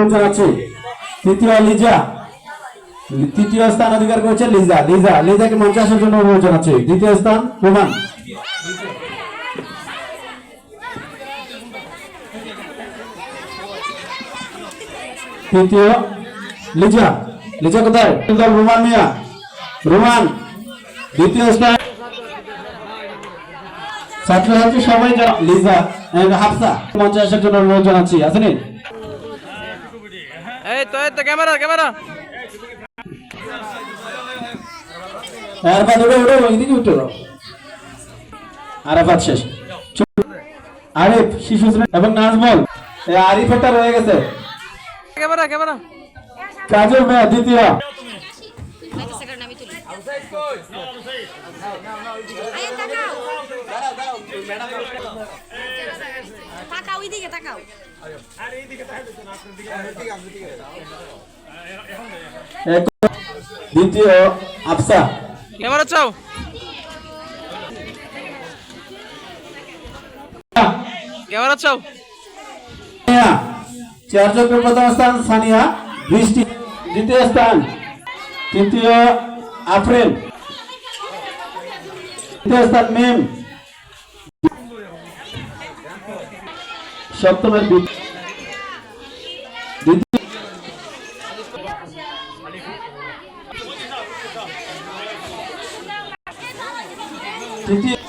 অনুরোধ জানাচ্ছি তৃতীয় লিজা। তৃতীয় স্থান অধিকার করেছে লিজা। লিজা, লিজাকে মঞ্চে আসার জন্য অনুরোধ জানাচ্ছি দ্বিতীয় স্থান রোমান তৃতীয় লিজা। লিজা কোথায়? রোমান মিয়া। রোমান, দ্বিতীয় স্থান। ছাত্রছাত্রী সবাই লিজা হাফসা। মঞ্চে আসার জন্য অনুরোধ জানাচ্ছি আসেনি? এই তো এই তো ক্যামেরা ক্যামেরা। আরাফাত উঠো উঠো এদিকে উঠো। আরাফাত শেষ। আরিফ শিশু এবং নাজমল। এই আরিফেরটা রয়ে গেছে। Camera camera. কাজল মেয়া দ্বিতীয়। Baca sekarang kami tulis. Ayo takau. Takau ini ke takau. এক দ্বিতীয় আফসা ক্যামেরা চাও ক্যামেরা চাও সানিয়া চার চক্র প্রথম স্থান সানিয়া বৃষ্টি দ্বিতীয় স্থান তৃতীয় আফরিন তৃতীয় স্থান মেম সপ্তমের তৃতীয়